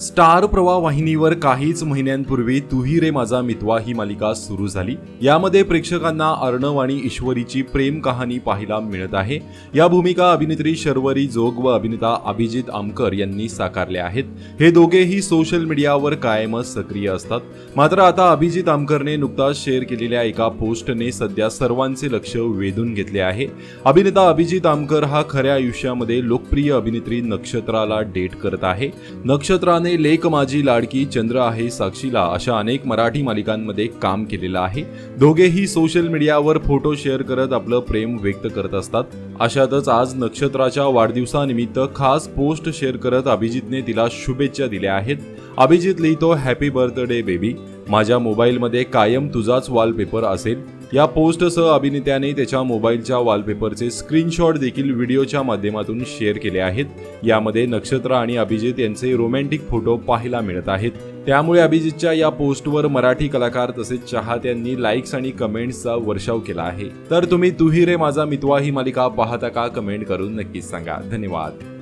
Star प्रवाह वाहिनीवर काहीच महिन्यांपूर्वी तुही रे माझा मितवा ही मालिका सुरू झाली. यामध्ये प्रेक्षकांना अर्णव आणि ईश्वरीची प्रेम कहाणी पाहायला मिळत आहे. या भूमिका अभिनेत्री शर्वरी जोग व अभिनेता अभिजित आमकर यांनी साकारल्या आहेत. हे दोघेही सोशल मीडियावर कायमच सक्रिय असतात. मात्र आता अभिजित आमकरने नुकताच शेअर केलेल्या एका पोस्टने सध्या सर्वांचे लक्ष वेधून घेतले आहे. अभिनेता अभिजित आमकर हा खऱ्या आयुष्यामध्ये लोकप्रिय अभिनेत्री नक्षत्राला डेट करत आहे. नक्षत्राने लेख माझी लाडकी चंद्र आहे साक्षीला अशा अनेक मराठी मालिकांमध्ये काम केलेलं आहे. दोघेही सोशल मीडियावर फोटो शेअर करत आपलं प्रेम व्यक्त करत असतात. अशातच आज नक्षत्राच्या वाढदिवसानिमित्त खास पोस्ट शेअर करत अभिजितने तिला शुभेच्छा दिल्या आहेत. अभिजित लिहितो हॅपी बर्थडे बेबी माझ्या मोबाईलमध्ये कायम तुझाच वॉलपेपर असेल. या पोस्टसह अभिनेत्याने त्याच्या मोबाईलच्या वॉलपेपरचे स्क्रीनशॉट देखील व्हिडिओच्या माध्यमातून शेअर केले आहेत. यामध्ये नक्षत्र आणि अभिजित यांचे रोमॅन्टिक फोटो पाहायला मिळत आहेत. त्यामुळे अभिजितच्या या पोस्टवर मराठी कलाकार तसेच चाहत्यांनी लाईक्स आणि कमेंट्सचा वर्षाव केला आहे. तर तुम्ही तुही रे माझा मितवा ही मालिका पाहता का? कमेंट करून नक्कीच सांगा. धन्यवाद.